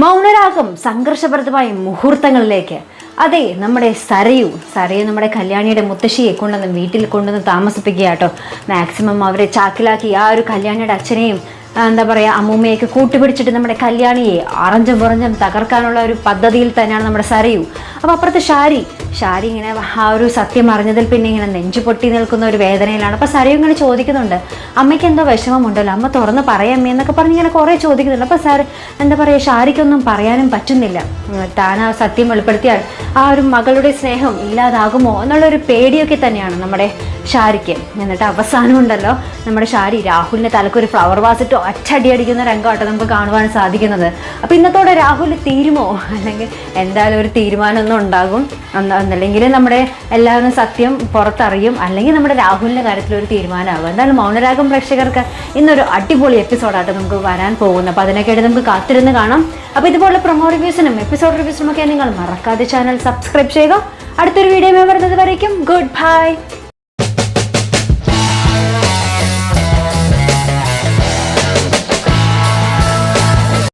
മൗനരാഗം സംഘർഷഭരിതമായ മുഹൂർത്തങ്ങളിലേക്ക്. അതെ നമ്മുടെ സരയു സരയു നമ്മുടെ കല്യാണിയുടെ മുത്തശ്ശിയെ കൊണ്ടുവന്ന് വീട്ടിൽ കൊണ്ടുവന്ന് താമസിപ്പിക്കുക കേട്ടോ മാക്സിമം അവരെ ചാക്കിലാക്കി ആ ഒരു കല്യാണിയുടെ അച്ഛനെയും എന്താ പറയുക അമ്മൂമ്മയൊക്കെ കൂട്ടുപിടിച്ചിട്ട് നമ്മുടെ കല്യാണിയെ അറഞ്ചും പുറഞ്ഞും തകർക്കാനുള്ള ഒരു പദ്ധതിയിൽ തന്നെയാണ് നമ്മുടെ സരയു. അപ്പോൾ അപ്പുറത്ത് ഷാരി ഷാരി ഇങ്ങനെ ആ ഒരു സത്യം അറിഞ്ഞതിൽ പിന്നെ ഇങ്ങനെ നെഞ്ചു പൊട്ടി നിൽക്കുന്ന ഒരു വേദനയിലാണ്. അപ്പോൾ സരയും ഇങ്ങനെ ചോദിക്കുന്നുണ്ട് അമ്മയ്ക്ക് എന്തോ വിഷമമുണ്ടല്ലോ? അമ്മ തുറന്ന് അമ്മ എന്നൊക്കെ പറഞ്ഞ് ഇങ്ങനെ കുറേ ചോദിക്കുന്നുണ്ട്. അപ്പോൾ സാർ എന്താ പറയുക ഷാരിക്കൊന്നും പറയാനും പറ്റുന്നില്ല. താൻ ആ സത്യം വെളിപ്പെടുത്തിയാൽ ആ ഒരു മകളുടെ സ്നേഹം ഇല്ലാതാകുമോ എന്നുള്ളൊരു പേടിയൊക്കെ തന്നെയാണ് നമ്മുടെ ഷാരിക്ക്. എന്നിട്ട് അവസാനം ഉണ്ടല്ലോ നമ്മുടെ ഷാരി രാഹുലിന്റെ തലക്കൊരു ഫ്ലവർ വാസിട്ടോ അച്ചടി അടിക്കുന്ന രംഗമാട്ടോ നമുക്ക് കാണുവാൻ സാധിക്കുന്നത്. അപ്പോൾ ഇന്നത്തോടെ രാഹുൽ തീരുമോ? അല്ലെങ്കിൽ എന്തായാലും ഒരു തീരുമാനമൊന്നും ഉണ്ടാകും. ഒന്നല്ലെങ്കിൽ നമ്മുടെ എല്ലാവരും സത്യം പുറത്തറിയും അല്ലെങ്കിൽ നമ്മുടെ രാഹുലിന്റെ കാര്യത്തിൽ ഒരു തീരുമാനമാകും. എന്തായാലും മൗനരാഗം പ്രേക്ഷകർക്ക് ഇന്നൊരു അടിപൊളി എപ്പിസോഡായിട്ട് നമുക്ക് വരാൻ പോകുന്നു. അപ്പോൾ അതിനൊക്കെയായിട്ട് നമുക്ക് കാത്തിരുന്ന് കാണാം. അപ്പോൾ ഇതുപോലെ പ്രൊമോ റിവ്യൂസിനും എപ്പിസോഡ് റിവ്യൂസിനും ഒക്കെ നിങ്ങൾ മറക്കാതെ ചാനൽ സബ്സ്ക്രൈബ് ചെയ്യുക. അടുത്തൊരു വീഡിയോ വരുന്നത് വരയ്ക്കും ഗുഡ് ബൈ